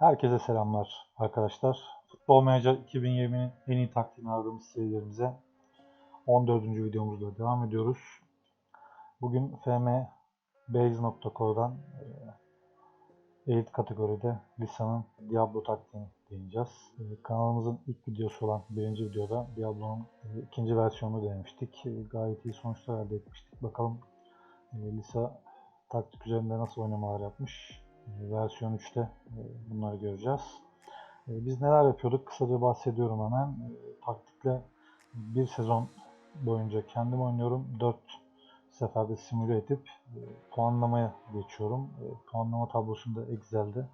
Herkese selamlar arkadaşlar. Futbol Manager 2020'nin en iyi taktiğini aradığımız serilerimize 14. videomuzla devam ediyoruz. Bugün fmbase.co'dan e, elit kategoride Lisa'nın Diablo taktiğini deneyeceğiz. E, Kanalımızın ilk videosu olan birinci videoda Diablo'nun e, ikinci versiyonunu denemiştik. Gayet iyi sonuçlar elde etmiştik. Bakalım Lisa taktik üzerinde nasıl oynamalar yapmış. Versiyon 3'te e, bunları göreceğiz. E, Biz neler yapıyorduk? Kısaca bahsediyorum hemen. E, Taktikle bir sezon boyunca kendim oynuyorum. 4 seferde simüle edip puanlamaya geçiyorum. Puanlama tablosunda Excel'de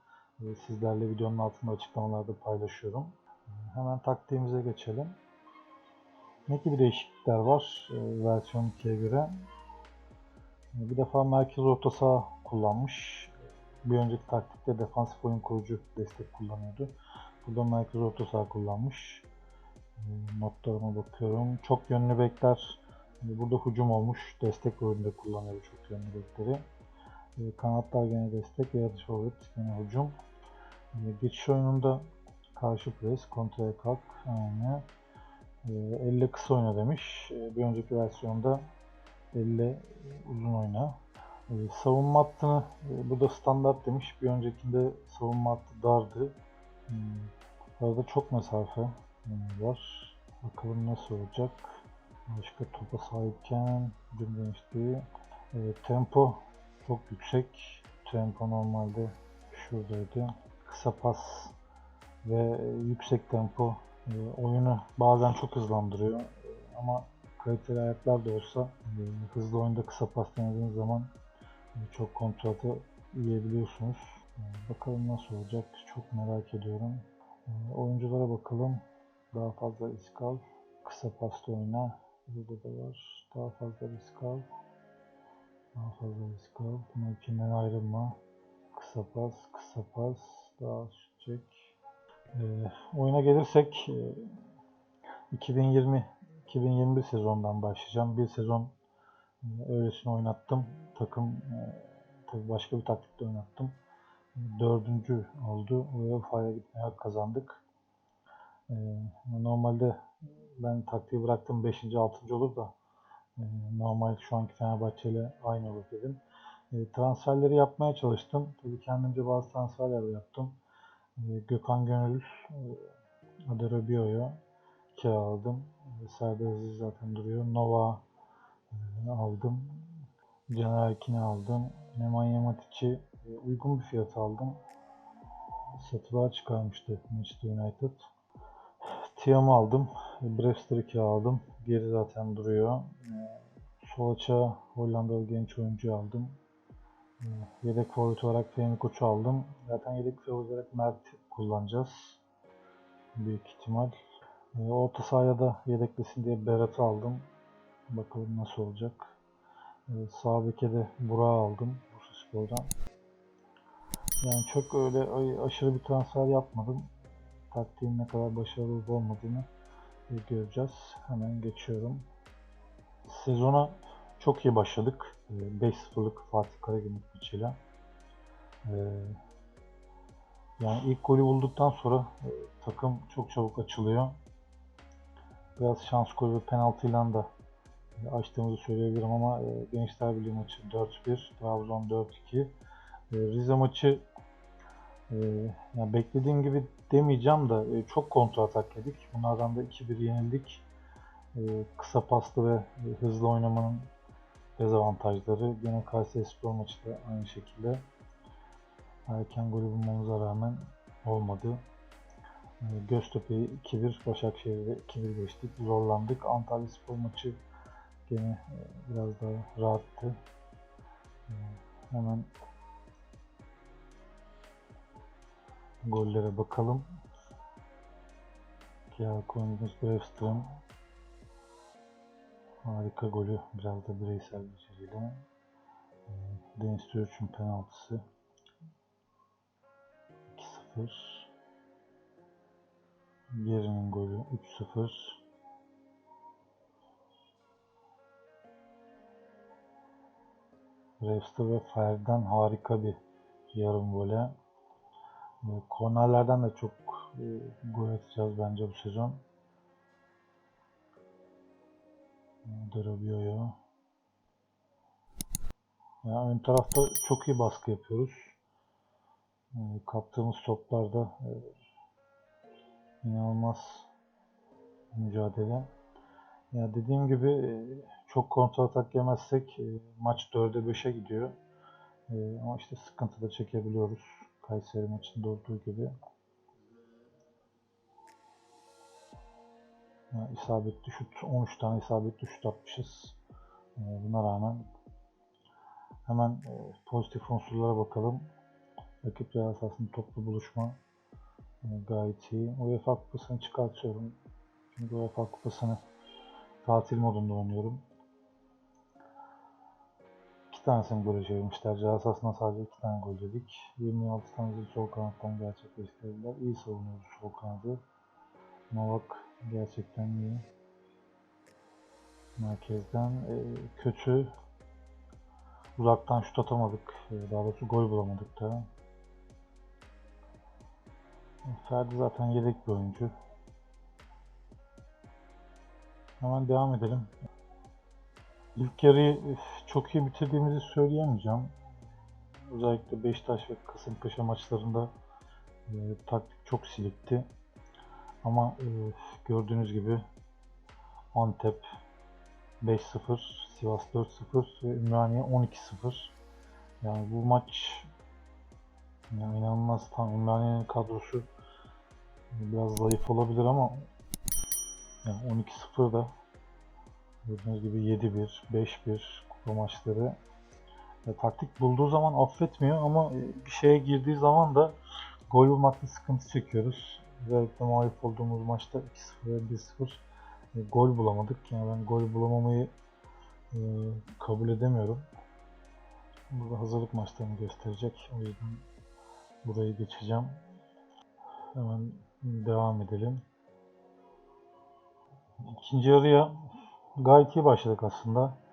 sizlerle videonun altında açıklamalarda paylaşıyorum. Hemen taktiğimize geçelim. Ne gibi değişiklikler var versiyon 2'ye göre? Bir defa merkez orta saha kullanmış. Bir önceki taktikte defansif oyun kurucu destek kullanıyordu. Burada merkez orta saha kullanmış. E, Notlarıma bakıyorum. Çok yönlü bekler. e, Burada hücum olmuş. Destek rolünde kullanıyor çok yönlü bekleri. E, Kanatlar gene destek. Yaratıcı forvet gene hücum. E, Geçiş oyununda karşı pres, kontraya kalk. Aynı. E, Elle kısa oyna demiş. Bir önceki versiyonda elle uzun oyna. E, savunma hattını e, burada standart demiş. Bir öncekinde savunma hattı dardı. Hmm, Arada çok mesafe e, var. Bakalım nasıl olacak. Başka topa sahipken dün demişti. E, tempo çok yüksek. Tempo normalde şuradaydı. Kısa pas ve e, yüksek tempo e, oyunu bazen çok hızlandırıyor. E, Ama kaliteli ayaklar da olsa e, hızlı oyunda kısa pas denediğiniz zaman e, çok kontratı yiyebiliyorsunuz. E, Bakalım nasıl olacak çok merak ediyorum. E, Oyunculara bakalım. Daha fazla risk al. Kısa pasta oyna. Burada da var. Daha fazla risk al. Daha fazla risk al. Buna ikinden ayrılma. Kısa pas, kısa pas. Daha şut çek. E, oyuna gelirsek e, 2020 2021 sezondan başlayacağım. Bir sezon e, öylesine oynattım. Takım e, tabii başka bir taktikte oynattım. Dördüncü oldu. UEFA'ya gitmeye hak kazandık. E, normalde ben taktiği bıraktım 5. 6. olur da e, normal şu anki Fenerbahçe ile aynı olur dedim. E, transferleri yapmaya çalıştım. Tabii kendimce bazı transferler yaptım. Gökhan Gönül, Aderobio'yu kiraladım. Serdar Aziz zaten duruyor. Nova aldım. Caner Erkin'i aldım. Nemanja Matic'i e, uygun bir fiyata aldım. Satılığa çıkarmıştı Manchester United. Tiam'ı aldım. Brewster'ı kiraladım. Geri zaten duruyor. E, Sol açığa Hollandalı genç oyuncu aldım. E, Yedek forvet olarak Fehmi Koç'u aldım. Zaten yedek forvet olarak Mert kullanacağız. Büyük ihtimal. Orta sahaya da yedeklesin diye Berat'ı aldım. Bakalım nasıl olacak. E, Sağ beke Burak'ı aldım. Bursaspor'dan. Yani çok öyle aşırı bir transfer yapmadım. Taktiğin ne kadar başarılı olup olmadığını göreceğiz. Hemen geçiyorum. Sezona çok iyi başladık. E, 5-0'lık Fatih Karagümrük maçıyla. E, Yani ilk golü bulduktan sonra e, takım çok çabuk açılıyor. Biraz şans golü ve penaltıyla da açtığımızı söyleyebilirim ama e, Gençler Birliği maçı 4-1, Trabzon 4-2. E, Rize maçı e, yani beklediğim gibi demeyeceğim da e, çok kontra atak yedik. Bunlardan da 2-1 yenildik. Kısa paslı ve hızlı oynamanın dezavantajları. Gene Kayserispor maçı da aynı şekilde. Erken golü bulmamıza rağmen olmadı. Göztepe'yi 2-1, Başakşehir'de 2-1 geçtik. Zorlandık. Antalya Spor maçı gene e, biraz daha rahattı. E, Hemen gollere bakalım. Kiralık oyuncumuz Brewster'ın harika golü. Biraz da bireysel beceriyle. E, Deniz Türk'ün penaltısı. 2-0. Geri'nin golü 3-0. Brewster ve Fer'den harika bir yarım vole. E, kornerlerden de çok e, gol atacağız bence bu sezon. E, Derobio'ya. Ya ön tarafta çok iyi baskı yapıyoruz. E, kaptığımız toplarda e, inanılmaz mücadele. Ya dediğim gibi e, çok kontra atak yemezsek e, maç 4'e 5'e gidiyor. E, ama işte sıkıntı da çekebiliyoruz. Kayseri maçında olduğu gibi. Ya isabetli şut 13 tane isabetli şut atmışız. E, buna rağmen hemen e, pozitif unsurlara bakalım. Rakip ceza sahasında toplu buluşma e, gayet iyi. UEFA kupasını çıkartıyorum. Çünkü UEFA kupasını tatil modunda oynuyorum. Tanesini gole çevirmişler. Ceza sahasında sadece iki tane gol yedik. 26 tane sol kanattan gerçekleştirdiler. İyi savunuyoruz sol kanadı. Novak gerçekten iyi. Merkezden e, kötü. Uzaktan şut atamadık. E, daha doğrusu gol bulamadık da. Ferdi zaten yedek bir oyuncu. Hemen devam edelim. İlk yarıyı üf, çok iyi bitirdiğimizi söyleyemeyeceğim. Özellikle Beşiktaş ve Kasımpaşa maçlarında e, taktik çok silikti. Ama e, gördüğünüz gibi Antep 5-0, Sivas 4-0 ve Ümraniye 12-0. Yani bu maç yani inanılmaz tam Ümraniye'nin kadrosu biraz zayıf olabilir ama yani 12-0 da gördüğünüz gibi 7-1, 5-1 kupa maçları e, taktik bulduğu zaman affetmiyor ama e, bir şeye girdiği zaman da gol bulmakta sıkıntı çekiyoruz. Özellikle mağlup olduğumuz maçta 2-0 ve 1-0 e, gol bulamadık. Yani ben gol bulamamayı e, kabul edemiyorum. Burada hazırlık maçlarını gösterecek. O yüzden burayı geçeceğim. Hemen devam edelim. İkinci yarıya gayet iyi başladık aslında.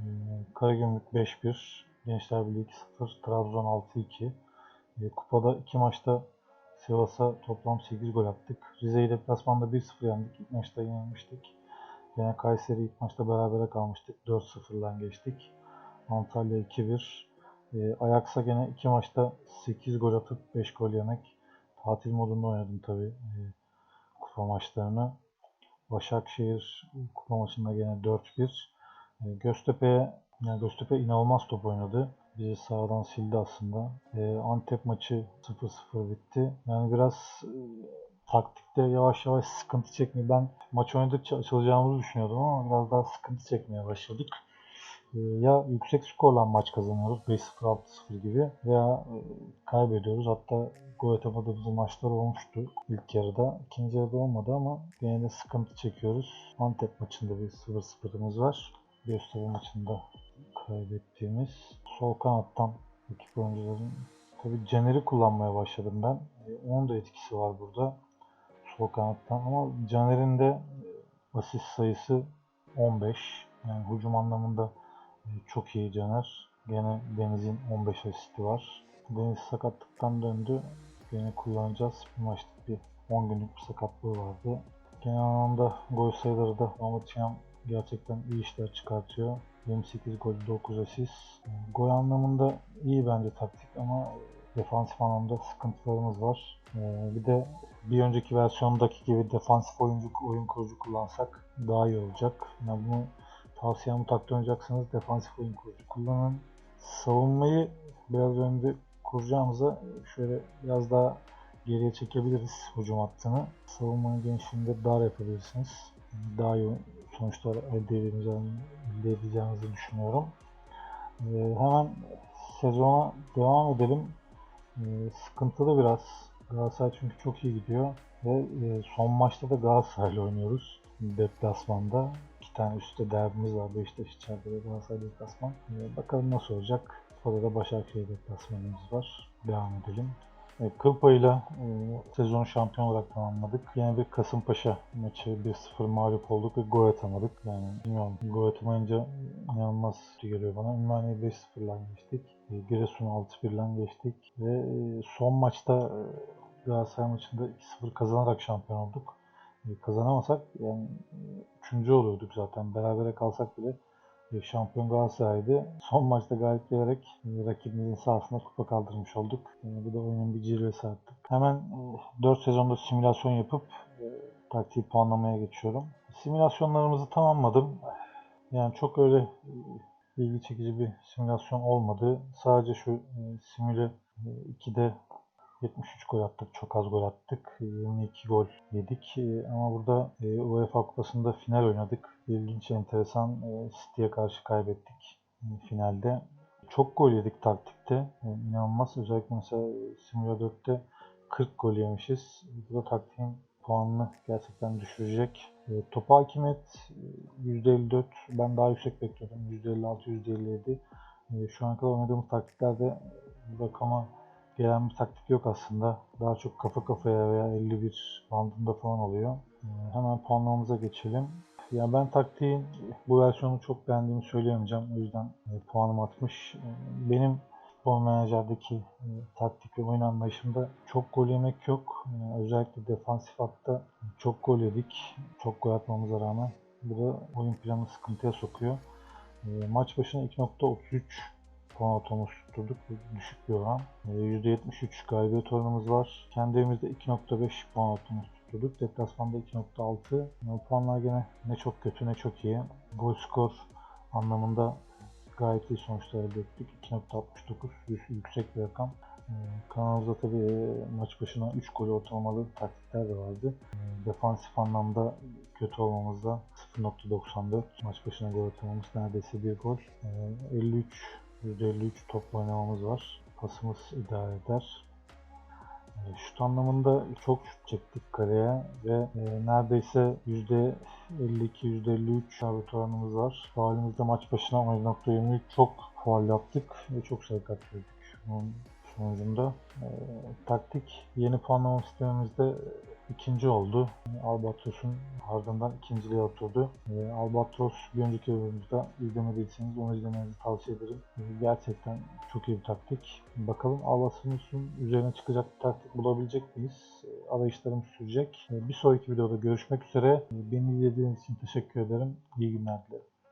Ee, Karagümrük 5-1, Gençler Birliği 2-0, Trabzon 6-2. Ee, Kupada iki maçta Sivas'a toplam 8 gol attık. Rize'yi deplasmanda 1-0 yendik. İlk maçta yenilmiştik. Yine Kayseri ilk maçta berabere kalmıştık. 4-0'dan geçtik. Antalya 2-1. Ee, Ajax'a gene iki maçta 8 gol atıp 5 gol yemek. Tatil modunda oynadım tabi e, kupa maçlarını. Başakşehir kupa maçında gene 4-1. E, Göztepe'ye yani Göztepe inanılmaz top oynadı. Bizi sağdan sildi aslında. E, Antep maçı 0-0 bitti. Yani biraz e, taktikte yavaş yavaş sıkıntı çekmiyor. Ben maç oynadıkça açılacağımızı düşünüyordum ama biraz daha sıkıntı çekmeye başladık. E, ya yüksek skorla maç kazanıyoruz 5-0-6-0 gibi veya e, kaybediyoruz. Hatta gol atamadığımız maçlar olmuştu ilk yarıda. İkinci yarıda olmadı ama yine de sıkıntı çekiyoruz. Antep maçında bir 0-0'ımız var. Göztepe maçında kaybettiğimiz. Sol kanattan ekip oyuncuların tabi Caner'i kullanmaya başladım ben. E, onun da etkisi var burada. Sol kanattan ama Caner'in de e, asist sayısı 15. Yani hücum anlamında e, çok iyi Caner. Gene Deniz'in 15 asisti var. Deniz sakatlıktan döndü. Gene kullanacağız. Bir maçlık bir 10 günlük bir sakatlığı vardı. Genel anlamda gol sayıları da Çiğam gerçekten iyi işler çıkartıyor. 28 gol, 9 asist. Gol anlamında iyi bence taktik ama defansif anlamda sıkıntılarımız var. Ee, bir de bir önceki versiyondaki gibi defansif oyuncu oyun kurucu kullansak daha iyi olacak. Yani bunu tavsiyem mutlaka oynayacaksanız defansif oyun kurucu kullanın. Savunmayı biraz önce kuracağımıza şöyle biraz daha geriye çekebiliriz hücum hattını. Savunmanın genişliğinde dar yapabilirsiniz. Daha iyi sonuçlar elde edeceğinizi, düşünüyorum. Ee, hemen sezona devam edelim. Ee, sıkıntılı biraz. Galatasaray çünkü çok iyi gidiyor. Ve e, son maçta da Galatasaray'la oynuyoruz. Deplasmanda. iki tane üstte derbimiz var. Beşiktaş içeride ve Galatasaray deplasman. Ee, bakalım nasıl olacak. Orada da Başakşehir deplasmanımız var. Devam edelim. E, kıl payıyla e, şampiyon olarak tamamladık. Yine bir Kasımpaşa maçı 1-0 mağlup olduk ve gol atamadık. Yani bilmiyorum gol atamayınca inanılmaz geliyor bana. Ümraniye 5-0'la geçtik. E, Giresun'u 6-1'le geçtik. Ve e, son maçta e, Galatasaray maçında 2-0 kazanarak şampiyon olduk. E, kazanamasak yani üçüncü oluyorduk zaten. Berabere kalsak bile şampiyon Galatasaray'dı. Son maçta galip gelerek e, rakibimizin sahasına kupa kaldırmış olduk. E, bu da oyunun bir cilvesi artık. Hemen e, 4 sezonda simülasyon yapıp e, taktiği puanlamaya geçiyorum. Simülasyonlarımızı tamamladım. Yani çok öyle e, ilgi çekici bir simülasyon olmadı. Sadece şu e, simüle e, 2'de 73 gol attık. Çok az gol attık. 22 gol yedik. E, Ama burada e, UEFA Kupası'nda final oynadık. İlginç, enteresan. e, City'ye karşı kaybettik finalde. Çok gol yedik taktikte. İnanılmaz. Özellikle mesela Simula 4'te 40 gol yemişiz. Bu da taktiğin puanını gerçekten düşürecek. Topa hakimiyet e, %54. Ben daha yüksek bekliyordum. %56, %57. E, şu ana kadar oynadığımız taktiklerde bu rakama gelen bir taktik yok aslında. Daha çok kafa kafaya veya 51 bandında falan oluyor. Ee, Hemen puanlamamıza geçelim. Ya ben taktiğin bu versiyonu çok beğendiğimi söyleyemeyeceğim. O yüzden e, puanım 60. E, Benim futbol menajerdeki taktik ve oyun anlayışımda çok gol yemek yok. E, Özellikle defansif hatta çok gol yedik. Çok gol atmamıza rağmen. Bu da oyun planını sıkıntıya sokuyor. Maç başına 2.33 puan ortalaması tutturduk. Düşük bir oran. E, %73 galibiyet oranımız var. Kendi evimizde 2.5 puan ortalaması tutturduk. Deplasmanda 2.6. Bu puanlar gene ne çok kötü ne çok iyi. Gol skor anlamında gayet iyi sonuçlar elde ettik. 2.69 yü- yüksek bir rakam. E, Kanalımızda tabii e, maç başına 3 gol ortalamalı taktikler de vardı. E, Defansif anlamda kötü olmamızda 0.94 maç başına gol ortalamamız neredeyse bir gol. E, 53 %53 top oynamamız var. Pasımız idare eder. E, Şut anlamında çok şut çektik kaleye ve e, neredeyse %52-%53 isabet oranımız var. Faulimizde maç başına 17.23 çok faul yaptık ve çok sayı kaçırdık. Bunun sonucunda e, taktik yeni puanlama sistemimizde ikinci oldu. Albatros'un ardından ikinciliğe oturdu. E, Albatros bir önceki bölümümüzde izlemediyseniz onu izlemenizi tavsiye ederim. E, gerçekten çok iyi bir taktik. Bakalım Albatros'un üzerine çıkacak bir taktik bulabilecek miyiz? E, arayışlarımız sürecek. Bir sonraki videoda görüşmek üzere. Beni izlediğiniz için teşekkür ederim. İyi günler dilerim.